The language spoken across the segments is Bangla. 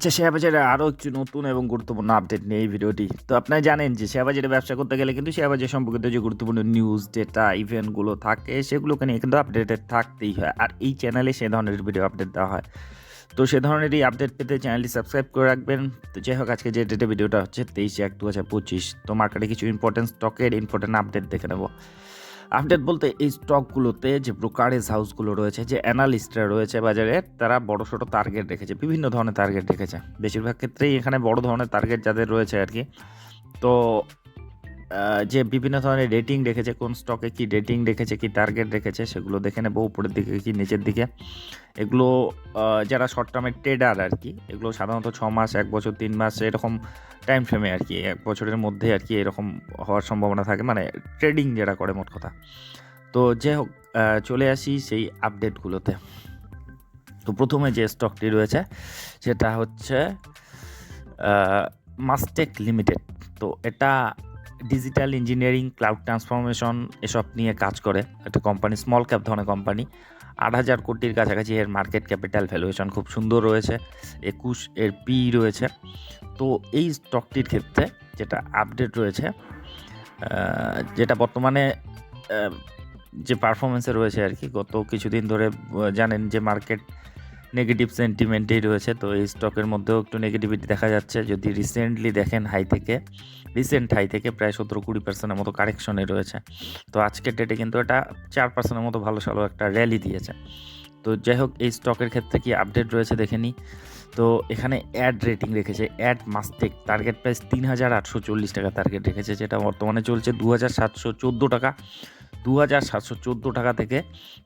আচ্ছা শেয়ার বাজারে আরও একটি নতুন এবং গুরুত্বপূর্ণ আপডেট নিয়ে এই ভিডিওটি। তো আপনারা জানেন যে শেয়ার বাজারে ব্যবসা করতে গেলে কিন্তু শেয়ার বাজার সম্পর্কিত যে গুরুত্বপূর্ণ নিউজ ডেটা ইভেন্টগুলো থাকে, সেগুলোকে নিয়ে কিন্তু আপডেটেড থাকতেই হয়। আর এই চ্যানেলে সে ধরনের ভিডিও আপডেট দেওয়া হয়। তো সে ধরনেরই আপডেট পেতে চ্যানেলটি সাবস্ক্রাইব করে রাখবেন। তো যাই হোক, আজকে যে ডেটে ভিডিওটা হচ্ছে তেইশে এক দু হাজার পঁচিশ। তো মার্কেটে কিছু ইম্পর্টেন্ট স্টকের ইম্পর্টেন্ট আপডেট দেখে নেব। আপডেট বলতে এই স্টকগুলোতে যে ব্রোকারেজ হাউসগুলো রয়েছে, যে অ্যানালিস্টরা রয়েছে বাজারে, তারা বড় ছোটো টার্গেট রেখেছে, বিভিন্ন ধরনের টার্গেট রেখেছে। বেশিরভাগ ক্ষেত্রেই এখানে বড় ধরনের টার্গেট যাদের রয়েছে আর কি। তো যে বিভিন্ন ধরনের রেটিং রেখেছে, কোন স্টকে কি রেটিং রেখেছে, কি টার্গেট রেখেছে, সেগুলো দেখে নেব, উপরের দিকে কি নিচের দিকে। এগুলো যারা শর্ট টার্মের ট্রেডার আর কি, এগুলো সাধারণত ছ মাস, এক বছর, তিন মাস, এরকম টাইম ফ্রেমে আর কি, এক বছরের মধ্যে আর কি এরকম হওয়ার সম্ভাবনা থাকে। মানে ট্রেডিং যারা করে মোট কথা। তো যাই হোক চলে আসি সেই আপডেটগুলোতে তো প্রথমে যে স্টকটি রয়েছে, সেটা হচ্ছে মাস্টেক লিমিটেড তো এটা ডিজিটাল ইঞ্জিনিয়ারিং ক্লাউড ট্রান্সফরমেশন এসব নিয়ে কাজ করে। একটা কোম্পানি স্মল ক্যাপ ধরনের কোম্পানি আট হাজার কোটির কাছাকাছি এর মার্কেট ক্যাপিটাল ভ্যালুয়েশন খুব সুন্দর রয়েছে। একুশ এর পি রয়েছে। তো এই স্টকটির ক্ষেত্রে যেটা আপডেট রয়েছে যেটা বর্তমানে যে পারফরমেন্সে রয়েছে আর কি, গত কিছুদিন ধরে জানেন যে মার্কেট নেগেটিভ সেন্টিমেন্টেই রয়েছে, তো এই স্টকের মধ্যেও একটু নেগেটিভিটি দেখা যাচ্ছে। যদি রিসেন্টলি দেখেন হাই থেকে রিসেন্ট হাই থেকে প্রায় সতেরো কুড়ি পার্সেন্টের মতো কারেকশনে রয়েছে। তো আজকের ডেটে কিন্তু এটা চার পার্সেন্টের মতো ভালো সালো একটা র্যালি দিয়েছে। তো যাই হোক, এই স্টকের ক্ষেত্রে কি আপডেট রয়েছে দেখে নিই তো এখানে অ্যাড রেটিং রেখেছে অ্যাড মাস্টেক টার্গেট প্রাইস তিন হাজার আটশো চল্লিশ টাকা টার্গেট রেখেছে, যেটা বর্তমানে চলছে দু হাজার সাতশো চোদ্দ টাকা। দু হাজার সাতশো চোদ্দ টাকা থেকে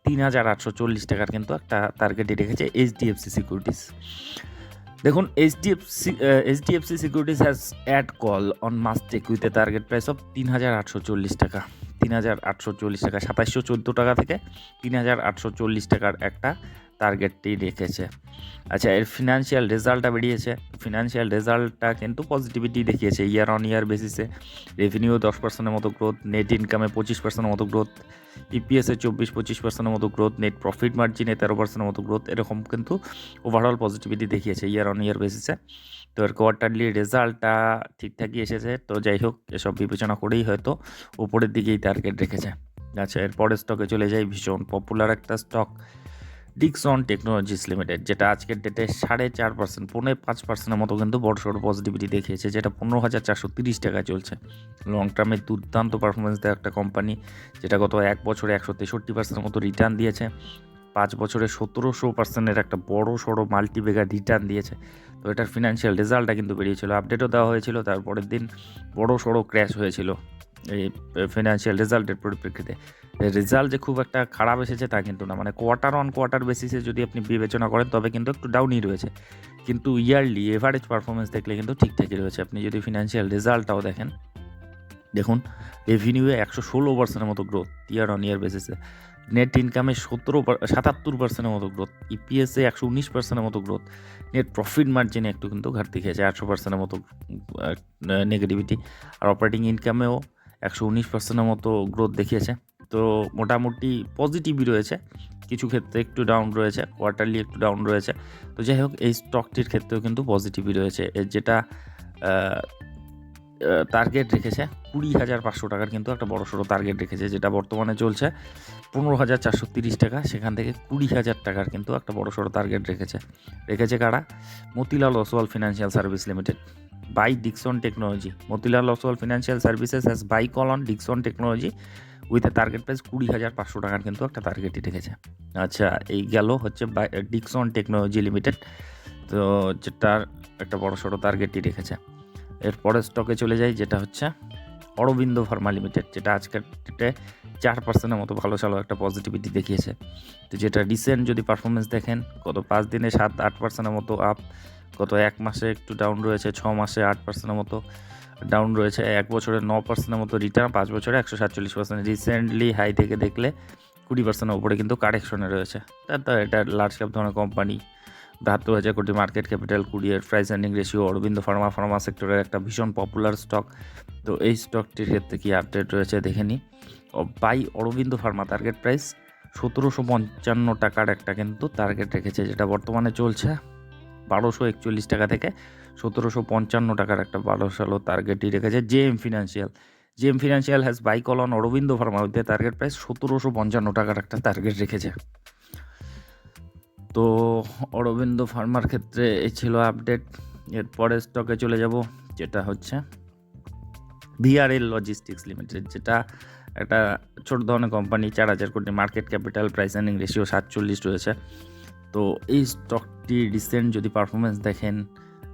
তিন হাজার আটশো চল্লিশ টাকার কিন্তু একটা টার্গেটে রেখেছে এইচডিএফসি সিকিউরিটিস দেখুন HDFC HDFC securities has add call on Mastek with a target price of তিন হাজার আটশো চল্লিশ টাকা। তিন হাজার আটশো চল্লিশ টাকা সাতাশশো চোদ্দ টাকা থেকে তিন হাজার আটশো চল্লিশ টাকার একটা টার্গেটটি রেখেছে আচ্ছা এর ফিনান্সিয়াল রেজাল্টটা বেরিয়েছে। ফিনান্সিয়াল রেজাল্টটা কিন্তু পজিটিভিটি দেখিয়েছে ইয়ার অন ইয়ার বেসিসে রেভিনিউ দশ পার্সেন্টের মতো গ্রোথ নেট ইনকামে পঁচিশ পার্সেন্টের মতো গ্রোথ ইপিএসে চব্বিশ পঁচিশ পার্সেন্টের মতো গ্রোথ নেট প্রফিট মার্জিনে তেরো পার্সেন্টের মতো গ্রোথ এরকম কিন্তু ওভারঅল পজিটিভিটি দেখিয়েছে ইয়ার অন ইয়ার বেসিসে তো এর কোয়ার্টারলি রেজাল্টটা ঠিকঠাকই এসেছে। তো যাই হোক, এসব বিবেচনা করেই হয়তো উপরের দিকেই টার্গেট রেখেছে। আচ্ছা এরপরের স্টকে চলে যাই। ভীষণ পপুলার একটা স্টক ডিকসন টেকনোলজিস লিমিটেড যেটা আজকের ডেটে সাড়ে চার পার্সেন্ট পনেরো পাঁচ পার্সেন্টের মতো কিন্তু বড় সড়ো পজিটিভিটি দেখিয়েছে, যেটা পনেরো হাজার চারশো তিরিশ টাকায় চলছে। লং টার্মে দুর্দান্ত পারফরমেন্স দেওয়া একটা কোম্পানি যেটা গত এক বছরে একশো তেষট্টি পার্সেন্টের মতো রিটার্ন দিয়েছে, পাঁচ বছরে সতেরোশো পার্সেন্টের একটা বড় সড়ো মাল্টিবেগার রিটার্ন দিয়েছে। তো এটার ফিনান্সিয়াল রেজাল্টটা কিন্তু বেরিয়েছিল আপডেটও দেওয়া হয়েছিল, তারপরের দিন বড় সড়ো ক্র্যাশ হয়েছিল। এই ফিনান্সিয়াল রেজাল্টের পরিপ্রেক্ষিতে। রেজাল্ট যে খুব একটা খারাপ এসেছে তা কিন্তু না। মানে কোয়ার্টার অন কোয়ার্টার বেসিসে যদি আপনি বিবেচনা করেন, তবে কিন্তু একটু ডাউনই রয়েছে। কিন্তু ইয়ারলি এভারেজ পারফরমেন্স দেখলে কিন্তু ঠিকঠাকই রয়েছে। আপনি যদি ফিনান্সিয়াল রেজাল্টটাও দেখেন, দেখুন রেভিনিউয়ে একশো ষোলো পার্সেন্টের মতো গ্রোথ ইয়ার অন ইয়ার বেসিসে নেট ইনকামে সতেরো সাতাত্তর পার্সেন্টের মতো গ্রোথ ইপিএসে একশো উনিশ পার্সেন্টের মতো গ্রোথ নেট প্রফিট মার্জিনে একটু কিন্তু ঘাটতি খেয়েছে আটশো পার্সেন্টের মতো নেগেটিভিটি আর অপারেটিং ইনকামেও একশো উনিশ পার্সেন্টের মতো গ্রোথ দেখিয়েছে। তো মোটামুটি পজিটিভই রয়েছে। কিছু ক্ষেত্রে একটু ডাউন রয়েছে কোয়ার্টারলি একটু ডাউন রয়েছে। তো যাই হোক, এই স্টকটির ক্ষেত্রেও কিন্তু পজিটিভই রয়েছে। এর যেটা টার্গেট রেখেছে, কুড়ি হাজার পাঁচশো টাকার কিন্তু একটা বড় সড়ো টার্গেট রেখেছে, যেটা বর্তমানে চলছে পনেরো হাজার চারশো তিরিশ টাকা। সেখান থেকে কুড়ি হাজার টাকার কিন্তু একটা বড় সড়ো টার্গেট রেখেছে। রেখেছে কারা? Motilal Oswal financial service limited buy Dixon technology Motilal Oswal financial services has buy call on Dixon technology with a target price কুড়ি হাজার পাঁচশো টাকার কিন্তু একটা টার্গেটই রেখেছে আচ্ছা এই গেল হচ্ছে বাই ডিকসন টেকনোলজি লিমিটেড তো যেটার একটা বড় সড়ো টার্গেটই রেখেছে এরপরে স্টকে চলে যাই, যেটা হচ্ছে অরবিন্দ ফার্মা লিমিটেড যেটা আজকের ডেটে চার পার্সেন্টের মতো ভালো চালো একটা পজিটিভিটি দেখিয়েছে। তো যেটা রিসেন্ট যদি পারফরমেন্স দেখেন, গত পাঁচ দিনে সাত আট পার্সেন্টের মতো আপ গত এক মাসে একটু ডাউন রয়েছে, ছ মাসে আট পার্সেন্টের মতো ডাউন রয়েছে, এক বছরে ন পার্সেন্টের মতো রিটার্ন পাঁচ বছরে একশো সাতচল্লিশ পার্সেন্ট রিসেন্টলি হাই থেকে দেখলে কুড়ি পার্সেন্টের উপরে কিন্তু কারেকশনে রয়েছে। তার এটা লার্জ ক্যাপ ধরনের কোম্পানি বাহাত্তর হাজার কোটি market capital কুড়িয়ের price ending ratio Aurobindo pharma pharma সেক্টরের একটা ভীষণ পপুলার স্টক তো এই স্টকটির ক্ষেত্রে কি আপডেট রয়েছে দেখে নিই buy Aurobindo pharma target price সতেরোশো পঞ্চান্ন টাকার একটা কিন্তু টার্গেট রেখেছে, যেটা বর্তমানে চলছে। বারোশো একচল্লিশ টাকা থেকে সতেরোশো পঞ্চান্ন টাকার একটা বারো সালো টার্গেটই রেখেছে J M financial J M financial has buy call on Aurobindo pharma with target price সতেরোশো পঞ্চান্ন টাকার একটা টার্গেট রেখেছে। তো অরবিন্দ ফার্মার ক্ষেত্রে এই ছিল আপডেট এরপরে স্টকে চলে যাব, যেটা হচ্ছে ভিআরএল লজিস্টিক্স লিমিটেড যেটা একটা ছোট ধরনের কোম্পানি চার হাজার কোটি market capital price earning ratio সাতচল্লিশ রয়েছে। তো এই স্টকটি রিসেন্ট যদি পারফরমেন্স দেখেন,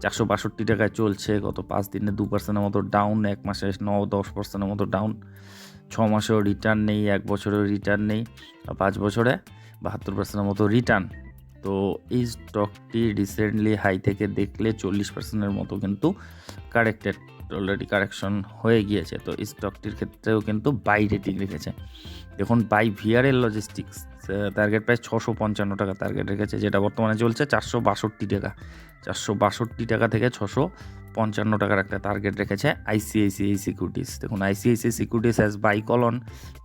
চারশো বাষট্টি টাকায় চলছে, গত পাঁচ দিনে দু পার্সেন্টের মতো ডাউন এক মাসে ন দশ পার্সেন্টের মতো ডাউন ছ মাসেও রিটার্ন নেই, এক বছরেও রিটার্ন নেই পাঁচ বছরে বাহাত্তর পার্সেন্টের মতো রিটার্ন তো এই স্টকটি রিসেন্টলি হাই থেকে দেখলে চল্লিশ পার্সেন্টের মতো কিন্তু কারেক্টেড অলরেডি কারেকশন হয়ে গিয়েছে, তো স্টকটির ক্ষেত্রেও কিন্তু বাই রেটিং রেখেছে। দেখুন buy VRL logistics target price ছশো পঞ্চান্ন টাকা টার্গেট রেখেছে, যেটা বর্তমানে চলছে চারশো বাষট্টি টাকা। চারশো বাষট্টি টাকা থেকে ছশো পঞ্চান্ন টাকার একটা টার্গেট রেখেছে আইসিআইসিআই সিকিউরিটিস দেখুন ICICI securities has buy call on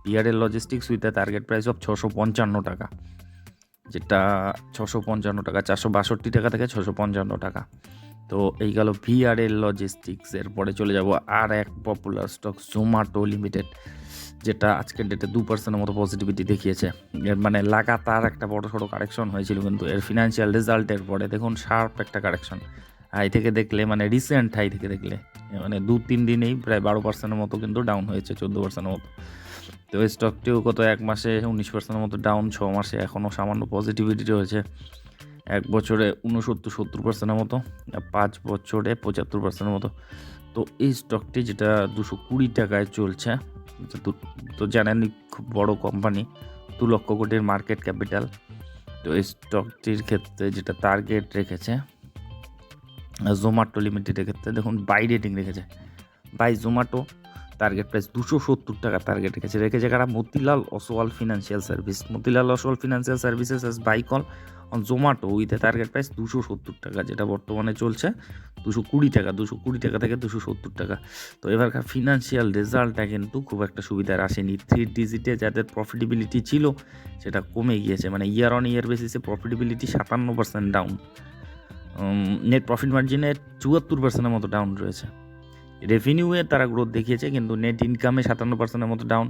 VRL logistics with target price of ছশো পঞ্চান্ন টাকা, যেটা ছশো পঞ্চান্ন টাকা, চারশো বাষট্টি টাকা থেকে ছশো পঞ্চান্ন টাকা। তো এই গেল ভিআরএল লজিস্টিক্স এরপরে চলে যাব আর এক পপুলার স্টক জোম্যাটো লিমিটেড যেটা আজকের ডেটে দু পার্সেন্টের মতো পজিটিভিটি দেখিয়েছে। এর মানে লাগাতার একটা বড় সড়ো কারেকশন হয়েছিল কিন্তু এর ফিনান্সিয়াল রেজাল্টের পরে দেখুন শার্প একটা কারেকশন হাই থেকে দেখলে মানে রিসেন্ট হাই থেকে দেখলে মানে দু তিন দিনেই প্রায় বারো পার্সেন্টের মতো কিন্তু ডাউন হয়েছে, চোদ্দ পার্সেন্টের মতো। তো এই স্টকটিও কত এক মাসে উনিশ পার্সেন্টের মতো ডাউন ছ মাসে এখনও সামান্য পজিটিভিটি রয়েছে। এক বছরে উনসত্তর সত্তর পার্সেন্টের মতো পাঁচ বছরে পঁচাত্তর পার্সেন্টের মতো। তো এই স্টকটি যেটা দুশো কুড়ি টাকায় চলছে, তো- জানেনই খুব বড় কোম্পানি দু লক্ষ কোটির মার্কেট ক্যাপিটাল তো এই স্টকটির ক্ষেত্রে যেটা টার্গেট রেখেছে জোম্যাটো লিমিটেডের ক্ষেত্রে দেখুন বাই রেটিং রেখেছে। বাই জোম্যাটো টার্গেট প্রাইস দুশো সত্তর টাকা টার্গেট রেখেছে। রেখেছে কারা? Motilal Oswal financial service Motilal Oswal financial services has buy call on Zomato with a target price দুশো সত্তর টাকা, যেটা বর্তমানে চলছে দুশো কুড়ি টাকা, দুশো কুড়ি টাকা থেকে দুশো সত্তর টাকা। তো এবারকার ফিনান্সিয়াল রেজাল্টটা কিন্তু খুব একটা সুবিধার আসেনি। থ্রি ডিজিটে যাদের প্রফিটেবিলিটি ছিল, সেটা কমে গিয়েছে। মানে ইয়ার অন ইয়ার বেসিসে প্রফিটেবিলিটি সাতান্ন পার্সেন্ট ডাউন নেট প্রফিট মার্জিনে চুয়াত্তর পার্সেন্টের মতো ডাউন রয়েছে। রেভিনিউয়ে তারা গ্রোথ দেখিয়েছে, কিন্তু নেট ইনকামে সাতান্ন পার্সেন্টের মতো ডাউন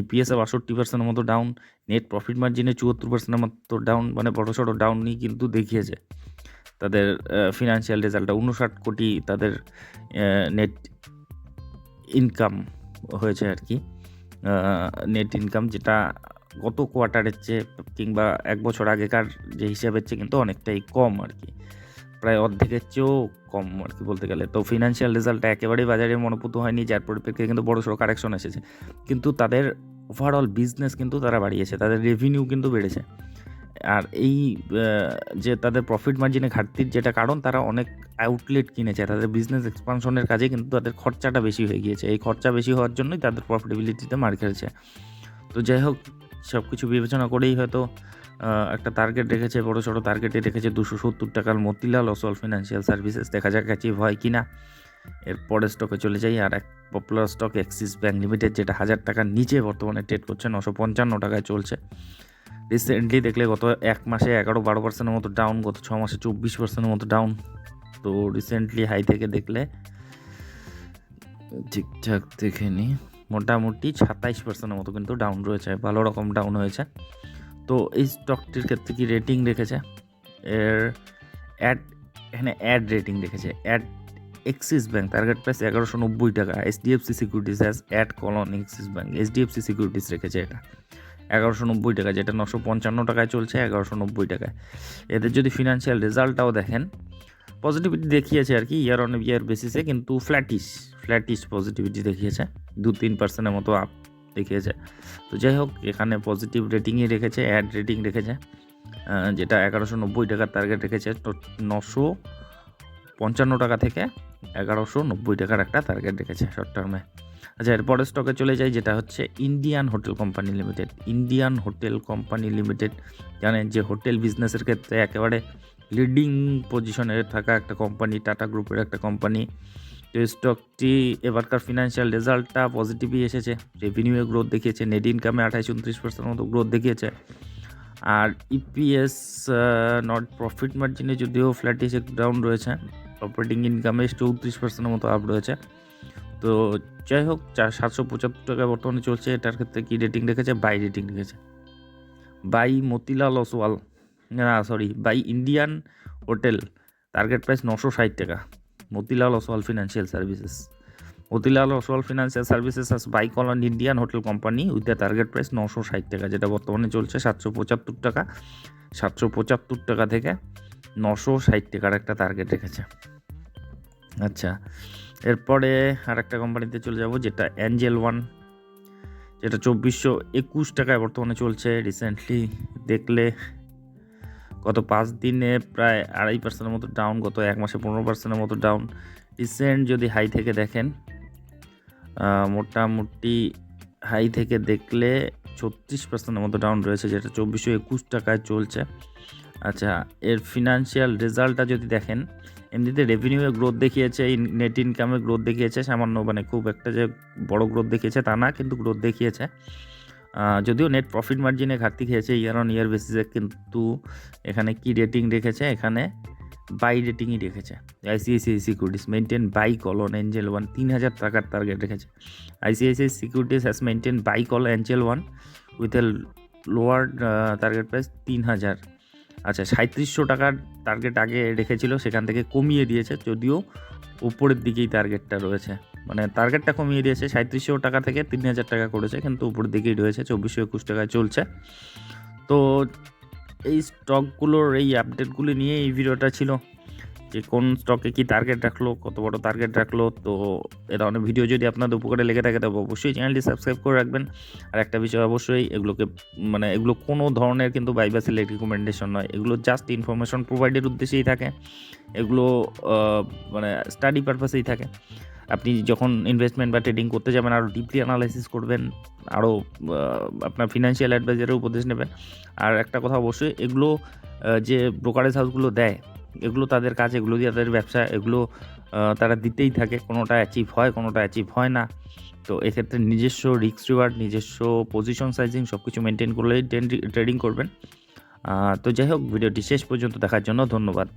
ইপিএসে বাষট্টি পার্সেন্টের মতো ডাউন নেট প্রফিট মার্জিনে চুয়াত্তর পার্সেন্টের মতো ডাউন মানে বড় সড়ো ডাউনই কিন্তু দেখিয়েছে। তাদের ফিনান্সিয়াল রেজাল্টটা উনষাট কোটি তাদের নেট ইনকাম হয়েছে আর কি। নেট ইনকাম যেটা গত কোয়ার্টারের চেয়ে কিংবা এক বছর আগেকার যে হিসাবের চেয়ে কিন্তু অনেকটাই কম আর কি। প্রায় অর্ধেকের চেয়েও কম আর কি বলতে গেলে। তো ফিনান্সিয়াল রেজাল্টটা একেবারেই বাজারে মনোপুত হয়নি, যার পরিপ্রেক্ষিতে কিন্তু বড় সড়ো কারেকশন এসেছে। কিন্তু তাদের ওভারঅল বিজনেস কিন্তু তারা বাড়িয়েছে, তাদের রেভিনিউ কিন্তু বেড়েছে। আর এই যে তাদের প্রফিট মার্জিনে ঘাটতির যেটা কারণ, তারা অনেক আউটলেট কিনেছে। তাদের বিজনেস এক্সপানশনের কাজে কিন্তু তাদের খরচাটা বেশি হয়ে গিয়েছে। এই খরচা বেশি হওয়ার জন্যই তাদের প্রফিটেবিলিটিতে মার খেয়েছে। তো যাই হোক সব কিছু বিবেচনা করেই হয়তো একটা টার্গেট রেখেছে, বড় ছোটো টার্গেটে রেখেছে দুশো সত্তর টাকার মতিলাল অসল ফিনান্সিয়াল সার্ভিসেস দেখা যাক অ্যাচিভ হয় কি না। এর পরের স্টকে চলে যাই, আর এক popular stock axis bank limited যেটা হাজার টাকার নিচে বর্তমানে ট্রেড করছে, নশো পঞ্চান্ন টাকায় চলছে। রিসেন্টলি দেখলে গত এক মাসে এগারো বারো পার্সেন্টের মতো ডাউন গত ছ মাসে চব্বিশ পার্সেন্টের মতো ডাউন তো রিসেন্টলি হাই থেকে দেখলে ঠিকঠাক দেখে নি। মোটামুটি সাতাইশ পার্সেন্টের মতো কিন্তু ডাউন রয়েছে, ভালো রকম ডাউন হয়েছে। তো এই স্টকটির ক্ষেত্রে কি রেটিং রেখেছে? এর অ্যাড এখানে অ্যাড রেটিং রেখেছে। Add axis bank target price এগারোশো নব্বই টাকা। HDFC securities has add call on axis bank HDFC securities রেখেছে এটা। এগারোশো নব্বই টাকা, যেটা নশো পঞ্চান্ন টাকায় চলছে, এগারোশো নব্বই টাকায়। এদের যদি ফিনান্সিয়াল রেজাল্টটাও দেখেন পজিটিভিটি দেখিয়েছে আর কি ইয়ার অন ইয়ার বেসিসে কিন্তু ফ্ল্যাটিশ ফ্ল্যাটিশ পজিটিভিটি দেখিয়েছে। দু তিন পার্সেন্টের মতো আপ দেখিয়েছে। তো যাই হোক, এখানে পজিটিভ রেটিংই রেখেছে অ্যাড রেটিং রেখেছে যেটা এগারোশো নব্বই টাকার টার্গেট রেখেছে, তো নশো পঞ্চান্ন টাকা থেকে এগারোশো নব্বই টাকার একটা টার্গেট রেখেছে শর্ট টার্মে আচ্ছা এরপরের স্টকে চলে যাই, যেটা হচ্ছে Indian hotel company limited Indian hotel company limited জানেন যে হোটেল বিজনেসের ক্ষেত্রে একেবারে লিডিং পজিশনে থাকা একটা কোম্পানি টাটা গ্রুপের একটা কোম্পানি তো স্টকটি এবারকার ফিনান্সিয়াল রেজাল্টটা পজিটিভই এসেছে। রেভিনিউয়ে গ্রোথ দেখিয়েছে নেট ইনকামে আঠাইশ উনত্রিশ পার্সেন্ট মতো গ্রোথ দেখিয়েছে। আর ইপিএস নট প্রফিট মার্জিনে যদিও ফ্ল্যাটিস একটু ডাউন রয়েছে অপারেটিং ইনকামে চৌত্রিশ পার্সেন্টের মতো আপ রয়েছে। তো যাই হোক চার সাতশো পঁচাত্তর টাকা বর্তমানে চলছে, এটার ক্ষেত্রে কী রেটিং রেখেছে? বাই রেটিং রেখেছে। বাই মতিলাল ওসওয়াল না sorry buy Indian hotel target price নশো ষাট টাকা। Motilal Oswal financial services Motilal Oswal financial services buy on Indian hotel company with the target price নশো ষাট টাকা, যেটা বর্তমানে চলছে সাতশো পঁচাত্তর টাকা। সাতশো পঁচাত্তর টাকা থেকে নশো ষাট টাকার একটা টার্গেট রেখেছে। আচ্ছা এরপরে আর একটা কোম্পানিতে চলে যাব, যেটা অ্যাঞ্জেল ওয়ান যেটা চব্বিশশো একুশ টাকায় বর্তমানে চলছে। রিসেন্টলি দেখলে গত পাঁচ দিনে প্রায় আড়াই পার্সেন্টের মতো ডাউন গত এক মাসে পনেরো পার্সেন্টের মতো ডাউন রিসেন্ট যদি হাই থেকে দেখেন মোটামুটি হাই থেকে দেখলে ছত্রিশ পার্সেন্টের মতো ডাউন রয়েছে, যেটা চব্বিশশো একুশ টাকায় চলছে। আচ্ছা এর ফিনান্সিয়াল রেজাল্টটা যদি দেখেন, এমনিতে রেভিনিউয়ে গ্রোথ দেখিয়েছে নেট ইনকামে গ্রোথ দেখিয়েছে, সামান্য মানে খুব একটা যে বড় গ্রোথ দেখিয়েছে তা না, কিন্তু গ্রোথ দেখিয়েছে। যদিও নেট প্রফিট মার্জিনে ঘাটতি খেয়েছে ইয়ার অন ইয়ার বেসিসে কিন্তু এখানে কি রেটিং রেখেছে? এখানে বাই রেটিংই রেখেছে। ICICI securities maintain buy call on Angel One তিন হাজার টাকার টার্গেট রেখেছে। ICICI securities has maintain buy call Angel One with a lower target price তিন হাজার। আচ্ছা সাঁত্রিশশো টাকার টার্গেট আগে রেখেছিল, সেখান থেকে কমিয়ে দিয়েছে। যদিও উপরের দিকেই টার্গেটটা রয়েছে। মানে টার্গেটটা কমিয়ে দিয়েছে সাঁত্রিশশো টাকা থেকে তিন হাজার টাকা করেছে, কিন্তু উপরের দিকেই রয়েছে, চব্বিশশো একুশ টাকায় চলছে। তো এই স্টকগুলোর এই আপডেটগুলি নিয়ে এই ভিডিওটা ছিল। যে কোন স্টকে কি টার্গেট রাখল, কত বড় টার্গেট রাখল, তো এ ধরনের ভিডিও যদি আপনাদের উপকারে লেগে থাকে, তবে অবশ্যই চ্যানেলটি সাবস্ক্রাইব করে রাখবেন। আর একটা বিষয় অবশ্যই, এগুলোকে মানে এগুলো কোনো ধরনের কিন্তু বাই বা সিলেক্ট রিকমেন্ডেশন নয়। এগুলো জাস্ট ইনফরমেশন প্রোভাইডের উদ্দেশ্যেই থাকে। এগুলো মানে স্টাডি পারপাসেই থাকে। আপনি যখন ইনভেস্টমেন্ট বা ট্রেডিং করতে যাবেন আরও ডিপলি অ্যানালাইসিস করবেন আরও আপনার ফিনান্সিয়াল অ্যাডভাইজারের উপদেশ নেবেন। আর একটা কথা অবশ্যই, এগুলো যে ব্রোকারেজ হাউসগুলো দেয় এগুলো তাদের কাজ, এগুলো দিয়ে তাদের ব্যবসা, এগুলো তারা দিতেই থাকে। কোনোটা অ্যাচিভ হয়, কোনোটা অ্যাচিভ হয় না। তো এক্ষেত্রে নিজস্ব রিক্স রিওয়ার্ড নিজস্ব পজিশন সাইজিং সব কিছু মেনটেন করলেই ট্রেডিং করবেন। তো যাই হোক, ভিডিওটি শেষ পর্যন্ত দেখার জন্য ধন্যবাদ।